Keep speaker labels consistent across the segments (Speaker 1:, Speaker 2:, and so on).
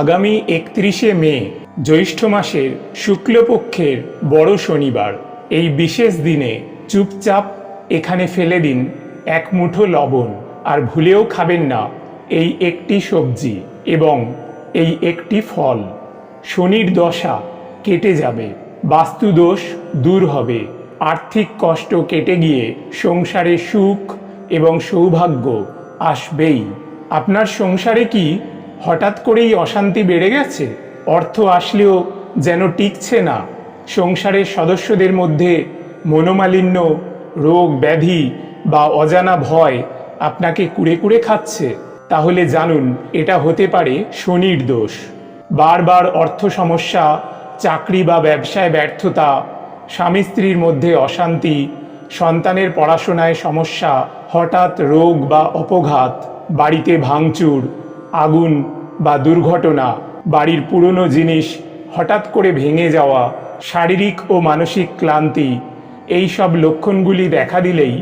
Speaker 1: আগামী একত্রিশে মে, জ্যৈষ্ঠ মাসের শুক্লপক্ষের বড় শনিবার। এই বিশেষ দিনে চুপচাপ এখানে ফেলে দিন এক মুঠো লবণ, আর ভুলেও খাবেন না এই একটি সবজি এবং এই একটি ফল। শনির দশা কেটে যাবে, বাস্তুদোষ দূর হবে, আর্থিক কষ্ট কেটে গিয়ে সংসারে সুখ এবং সৌভাগ্য আসবেই। আপনার সংসারে কি হঠাৎ করেই অশান্তি বেড়ে গেছে, অর্থ আসলেও যেন টিকছে না। সংসারের সদস্যদের মধ্যে মনোমালিন্য, রোগ, ব্যাধি বা অজানা ভয় আপনাকে কুড়ে কুড়ে খাচ্ছে। তাহলে জানুন, এটা হতে পারে শনির দোষ। বারবার অর্থ সমস্যা, চাকরি বা ব্যবসায় ব্যর্থতা, স্বামী স্ত্রীর মধ্যে অশান্তি, সন্তানের পড়াশোনায় সমস্যা, হঠাৎ রোগ বা অপঘাত, বাড়িতে ভাঙচুর, আগুন বা দুর্ঘটনা, বাড়ির পুরনো জিনিস, হঠাৎ করে ভেঙে যাওয়া, শারীরিক ও মানসিক ক্লান্তি, এই সব লক্ষণগুলি দেখা দিলেই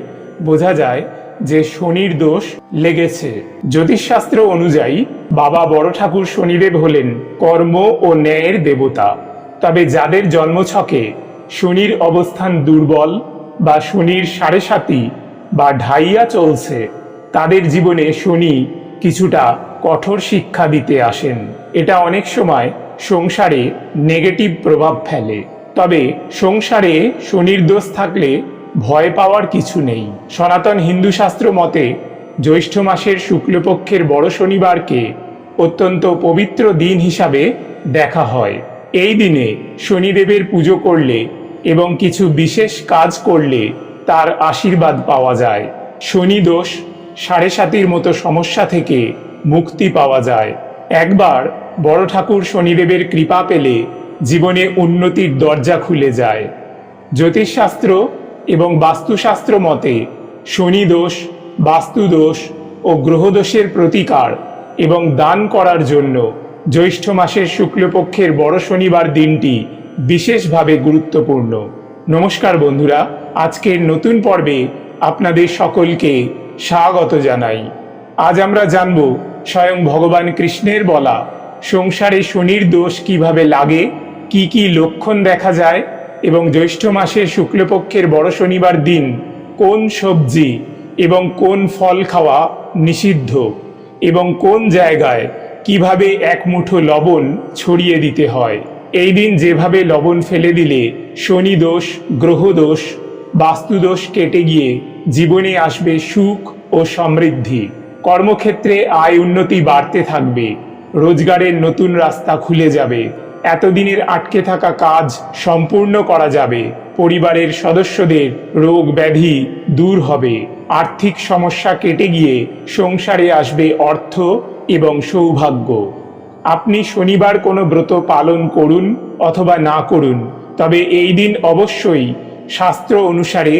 Speaker 1: বোঝা যায় যে শনির দোষ লেগেছে। জ্যোতিষশাস্ত্র অনুযায়ী, বাবা বড় ঠাকুর শনিদেব হলেন কর্ম ও ন্যায়ের দেবতা। তবে যাদের জন্মছকে শনির অবস্থান দুর্বল বা শনির সাড়ে সাতি বা ঢাইয়া চলছে, তাদের জীবনে শনি কিছুটা কঠোর শিক্ষা দিতে আসেন। এটা অনেক সময় সংসারে নেগেটিভ প্রভাব ফেলে। তবে সংসারে শনির দোষ থাকলে ভয় পাওয়ার কিছু নেই। সনাতন হিন্দু শাস্ত্র মতে, জ্যৈষ্ঠ মাসের শুক্লপক্ষের বড় শনিবারকে অত্যন্ত পবিত্র দিন হিসাবে দেখা হয়। এই দিনে শনিদেবের পুজো করলে এবং কিছু বিশেষ কাজ করলে তার আশীর্বাদ পাওয়া যায়। শনি দোষ সাড়ে সাতির মতো সমস্যা থেকে মুক্তি পাওয়া যায়। একবার বড় ঠাকুর শনিদেবের কৃপা পেলে জীবনে উন্নতির দরজা খুলে যায়। জ্যোতিষশাস্ত্র এবং বাস্তুশাস্ত্র মতে শনি দোষ বাস্তুদোষ ও গ্রহদোষের প্রতিকার এবং দান করার জন্য জ্যৈষ্ঠ মাসের শুক্লপক্ষের বড় শনিবার দিনটি বিশেষভাবে গুরুত্বপূর্ণ। নমস্কার বন্ধুরা, আজকের নতুন পর্বে আপনাদের সকলকে স্বাগত জানাই। আজ আমরা জানব স্বয়ং ভগবান কৃষ্ণের বলা। সংসারে শনির দোষ কীভাবে লাগে? কি কি লক্ষণ দেখা যায়? এবং জ্যৈষ্ঠ মাসের শুক্লপক্ষের বড় শনিবার দিন কোন সবজি এবং কোন ফল খাওয়া নিষিদ্ধ? এবং কোন জায়গায় কীভাবে এক মুঠো লবণ ছড়িয়ে দিতে হয়? এই দিন যেভাবে লবণ ফেলে দিলে শনি দোষ, গ্রহ দোষ বাস্তুদোষ কেটে গিয়ে জীবনে আসবে সুখ ও সমৃদ্ধি। কর্মক্ষেত্রে আয় উন্নতি বাড়তে থাকবে, রোজগারের নতুন রাস্তা খুলে যাবে, এতদিনের আটকে থাকা কাজ সম্পূর্ণ করা যাবে, পরিবারের সদস্যদের রোগ ব্যাধি দূর হবে, আর্থিক সমস্যা কেটে গিয়ে সংসারে আসবে অর্থ এবং সৌভাগ্য। আপনি শনিবার কোনো ব্রত পালন করুন অথবা না করুন, তবে এই দিন অবশ্যই শাস্ত্র অনুসারে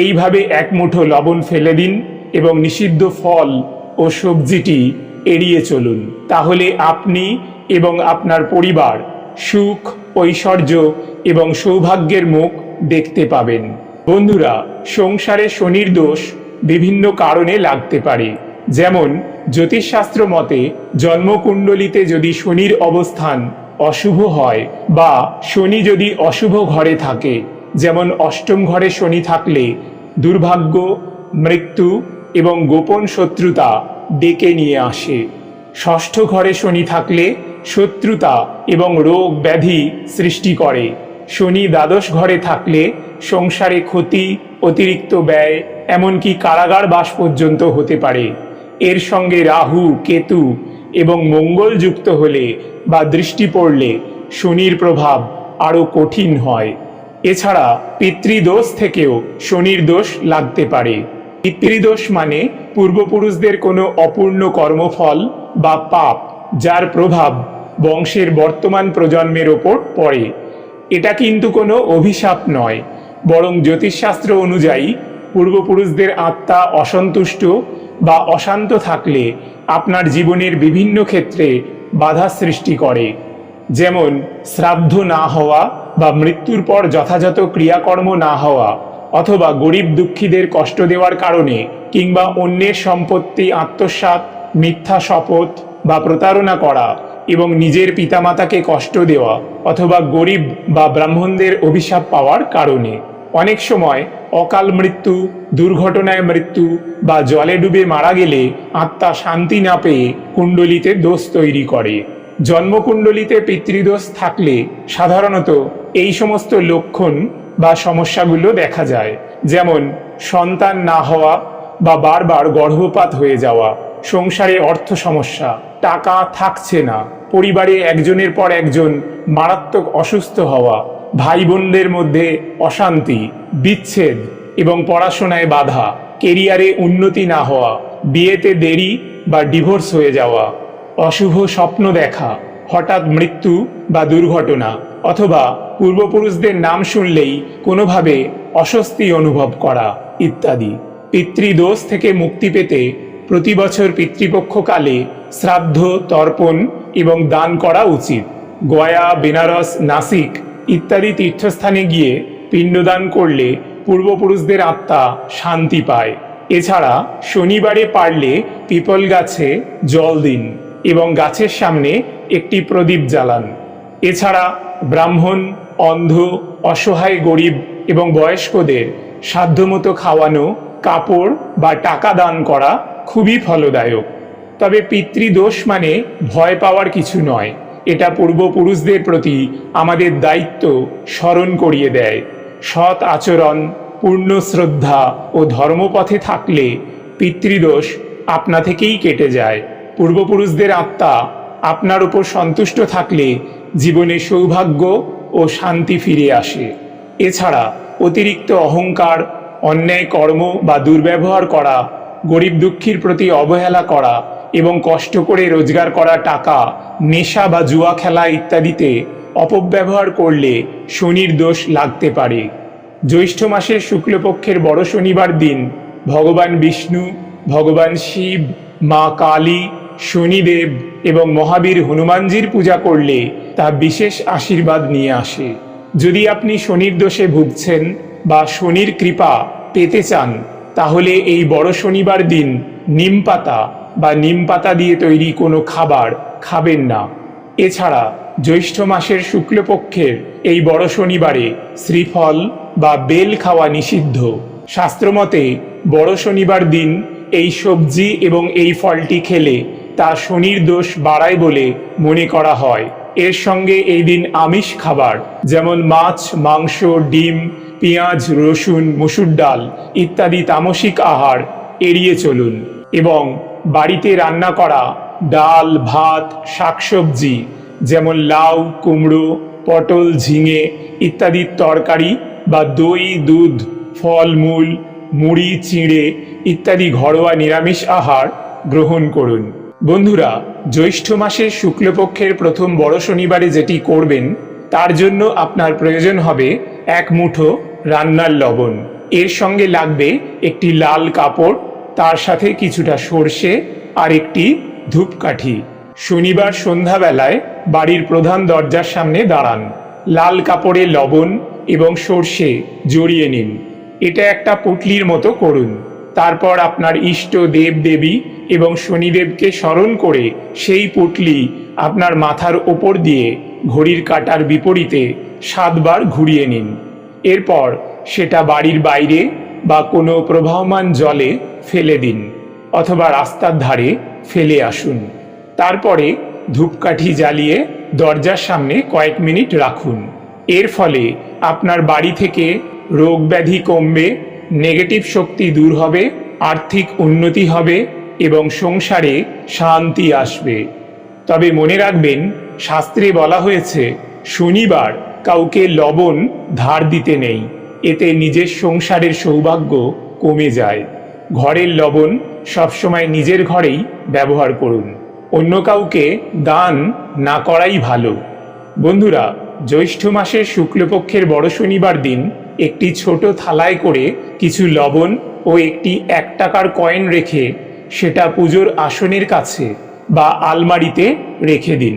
Speaker 1: এইভাবে এক মুঠো লবণ ফেলে দিন এবং নিষিদ্ধ ফল ও সবজিটি এড়িয়ে চলুন। তাহলে আপনি এবং আপনার পরিবার সুখ, ঐশ্বর্য এবং সৌভাগ্যের মুখ দেখতে পাবেন। বন্ধুরা, সংসারে শনির দোষ বিভিন্ন কারণে লাগতে পারে। যেমন, জ্যোতিষশাস্ত্র মতে জন্মকুণ্ডলিতে যদি শনির অবস্থান অশুভ হয় বা শনি যদি অশুভ ঘরে থাকে, যেমন অষ্টম ঘরে শনি থাকলে দুর্ভাগ্য, মৃত্যু এবং গোপন শত্রুতা ডেকে নিয়ে আসে। ষষ্ঠ ঘরে শনি থাকলে শত্রুতা এবং রোগ ব্যাধি সৃষ্টি করে। শনি দ্বাদশ ঘরে থাকলে সংসারে ক্ষতি, অতিরিক্ত ব্যয়, এমনকি কারাগার বাস পর্যন্ত হতে পারে। এর সঙ্গে রাহু, কেতু এবং মঙ্গল যুক্ত হলে বা দৃষ্টি পড়লে শনির প্রভাব আরও কঠিন হয়। এছাড়া পিতৃদোষ থেকেও শনির দোষ লাগতে পারে। পিতৃদোষ মানে পূর্বপুরুষদের কোনো অপূর্ণ কর্মফল বা পাপ, যার প্রভাব বংশের বর্তমান প্রজন্মের ওপর পড়ে। এটা কিন্তু কোনো অভিশাপ নয়, বরং জ্যোতিষশাস্ত্র অনুযায়ী পূর্বপুরুষদের আত্মা অসন্তুষ্ট বা অশান্ত থাকলে আপনার জীবনের বিভিন্ন ক্ষেত্রে বাধা সৃষ্টি করে, যেমন শ্রাদ্ধ না হওয়া বা মৃত্যুর পর যথাযথ ক্রিয়াকর্ম না হওয়া। অথবা গরিব দুঃখীদের কষ্ট দেওয়ার কারণে কিংবা অন্যের সম্পত্তি, আত্মসাৎ, মিথ্যা শপথ বা প্রতারণা করা এবং নিজের পিতামাতাকে কষ্ট দেওয়া অথবা গরিব বা ব্রাহ্মণদের অভিশাপ পাওয়ার কারণে। অনেক সময় অকাল মৃত্যু, দুর্ঘটনায় মৃত্যু বা জলে ডুবে মারা গেলে আত্মা শান্তি না পেয়ে কুণ্ডলিতে দোষ তৈরি করে। জন্মকুণ্ডলিতে পিতৃদোষ থাকলে সাধারণত এই সমস্ত লক্ষণ বা সমস্যাগুলো দেখা যায়। যেমন, সন্তান না হওয়া বা বারবার গর্ভপাত হয়ে যাওয়া, সংসারে অর্থ সমস্যা, টাকা থাকছে না, পরিবারে একজনের পর একজন মারাত্মক অসুস্থ হওয়া ভাই বোনদের মধ্যে অশান্তি, বিচ্ছেদ এবং পড়াশোনায় বাধা, কেরিয়ারে উন্নতি না হওয়া, বিয়েতে দেরি বা ডিভোর্স হয়ে যাওয়া, অশুভ স্বপ্ন দেখা, হঠাৎ মৃত্যু বা দুর্ঘটনা অথবা পূর্বপুরুষদের নাম শুনলেই কোনোভাবে অস্বস্তি অনুভব করা ইত্যাদি। পিতৃদোষ থেকে মুক্তি পেতে প্রতি বছর পিতৃপক্ষকালে শ্রাদ্ধ, তর্পণ এবং দান করা উচিত। গয়া, বেনারস, নাসিক ইত্যাদি তীর্থস্থানে গিয়ে পিণ্ডদান করলে পূর্বপুরুষদের আত্মা শান্তি পায়। এছাড়া শনিবারে পারলে পিপল গাছে জল দিন এবং গাছের সামনে একটি প্রদীপ জ্বালান। এছাড়া ব্রাহ্মণ, অন্ধ, অসহায়, গরিব এবং বয়স্কদের সাধ্যমতো খাওয়ানো, কাপড় বা টাকা দান করা খুবই ফলদায়ক। তবে পিতৃদোষ মানে ভয় পাওয়ার কিছু নয়। এটা পূর্বপুরুষদের প্রতি আমাদের দায়িত্ব স্মরণ করিয়ে দেয়। সৎ আচরণ, পূর্ণ শ্রদ্ধা ও ধর্মপথে থাকলে পিতৃদোষ আপনা থেকেই কেটে যায়। পূর্বপুরুষদের আত্মা আপনার উপর সন্তুষ্ট থাকলে জীবনে সৌভাগ্য ও শান্তি ফিরে আসে। এছাড়া অতিরিক্ত অহংকার, অন্যায় কর্ম বা দুর্ব্যবহার করা, গরিব দুঃখীর প্রতি অবহেলা করা এবং কষ্ট করে রোজগার করা টাকা, নেশা বা জুয়া খেলা ইত্যাদিতে অপব্যবহার করলে শনির দোষ লাগতে পারে। জ্যৈষ্ঠ মাসের শুক্লপক্ষের বড় শনিবার দিন ভগবান বিষ্ণু, ভগবান শিব, মা কালী শনিদেব এবং মহাবীর হনুমানজির পূজা করলে তা বিশেষ আশীর্বাদ নিয়ে আসে। যদি আপনি শনির দোষে ভুগছেন বা শনির কৃপা পেতে চান, তাহলে এই বড় শনিবার দিন নিম পাতা বা নিম পাতা দিয়ে তৈরি কোনো খাবার খাবেন না। এছাড়া জ্যৈষ্ঠ মাসের শুক্লপক্ষের এই বড় শনিবারে শ্রীফল বা বেল খাওয়া নিষিদ্ধ। শাস্ত্রমতে বড় শনিবার দিন এই সবজি এবং এই ফলটি খেলে তা শনির দোষ বাড়ায় বলে মনে করা হয়। এর সঙ্গে এই দিন আমিষ খাবার, যেমন মাছ, মাংস, ডিম, পেঁয়াজ, রসুন, মসুর ডাল ইত্যাদি তামসিক আহার এড়িয়ে চলুন এবং বাড়িতে রান্না করা ডাল, ভাত, শাকসবজি, যেমন লাউ, কুমড়ো, পটল, ঝিঙে ইত্যাদির তরকারি বা দই, দুধ ফলমূল মুড়ি, চিঁড়ে ইত্যাদি ঘরোয়া নিরামিষ আহার গ্রহণ করুন। বন্ধুরা, জ্যৈষ্ঠ মাসের শুক্লপক্ষের প্রথম বড় শনিবারে যেটি করবেন, তার জন্য আপনার প্রয়োজন হবে এক মুঠো রান্নার লবণ। এর সঙ্গে লাগবে একটি লাল কাপড়, তার সাথে কিছুটা সর্ষে আর একটি ধূপকাঠি। শনিবার সন্ধ্যাবেলায় বাড়ির প্রধান দরজার সামনে দাঁড়ান। লাল কাপড়ে লবণ এবং সর্ষে জড়িয়ে নিন। এটা একটা পুটলির মতো করুন। তারপর আপনার ইষ্ট দেব দেবী এবং শনিদেবকে স্মরণ করে সেই পুটলি আপনার মাথার ওপর দিয়ে ঘড়ির কাটার বিপরীতে সাতবার ঘুরিয়ে নিন। এরপর সেটা বাড়ির বাইরে বা কোনো প্রবাহমান জলে ফেলে দিন অথবা রাস্তার ধারে ফেলে আসুন। তারপরে ধূপকাঠি জ্বালিয়ে দরজার সামনে কয়েক মিনিট রাখুন। এর ফলে আপনার বাড়ি থেকে রোগ ব্যাধি কমবে নেগেটিভ শক্তি দূর হবে, আর্থিক উন্নতি হবে এবং সংসারে শান্তি আসবে। তবে মনে রাখবেন, শাস্ত্রে বলা হয়েছে, শনিবার কাউকে লবণ ধার দিতে নেই, এতে নিজের সংসারের সৌভাগ্য কমে যায়। ঘরের লবণ সবসময় নিজের ঘরেই ব্যবহার করুন। অন্য কাউকে দান না করাই ভালো। বন্ধুরা, জ্যৈষ্ঠ মাসের শুক্লপক্ষের বড় শনিবার দিন একটি ছোট থালায় করে কিছু লবণ ও একটি এক টাকার কয়েন রেখে সেটা পুজোর আসনের কাছে বা আলমারিতে রেখে দিন।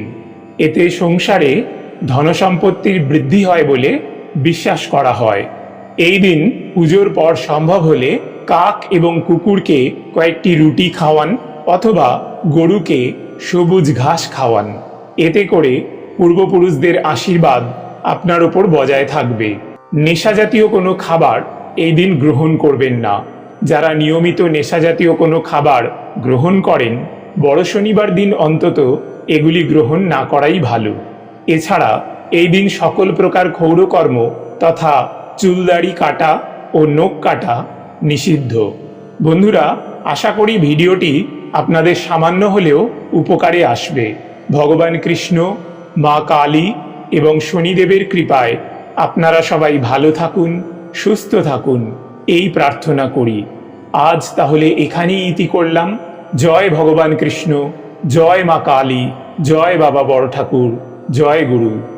Speaker 1: এতে সংসারে ধনসম্পত্তির বৃদ্ধি হয় বলে বিশ্বাস করা হয়। এই দিন পুজোর পর সম্ভব হলে কাক এবং কুকুরকে কয়েকটি রুটি খাওয়ান অথবা গরুকে সবুজ ঘাস খাওয়ান। এতে করে পূর্বপুরুষদের আশীর্বাদ আপনার ওপর বজায় থাকবে। নেশাজাতীয় কোনো খাবার এই দিন গ্রহণ করবেন না। যারা নিয়মিত নেশাজাতীয় কোনো খাবার গ্রহণ করেন, বড় শনিবার দিন অন্তত এগুলি গ্রহণ না করাই ভালো। এছাড়া এই দিন সকল প্রকার ক্ষৌরকর্ম তথা চুলদাড়ি কাটা ও নখ কাটা নিষিদ্ধ। বন্ধুরা, আশা করি ভিডিওটি আপনাদের সামান্য হলেও উপকারে আসবে। ভগবান কৃষ্ণ, মা কালী এবং শনিদেবের কৃপায় আপনারা সবাই ভালো থাকুন, সুস্থ থাকুন, এই প্রার্থনা করি। আজ তাহলে এখানেই ইতি করলাম। জয় ভগবান কৃষ্ণ, জয় মা কালী, জয় বাবা বড় ঠাকুর জয় গুরু।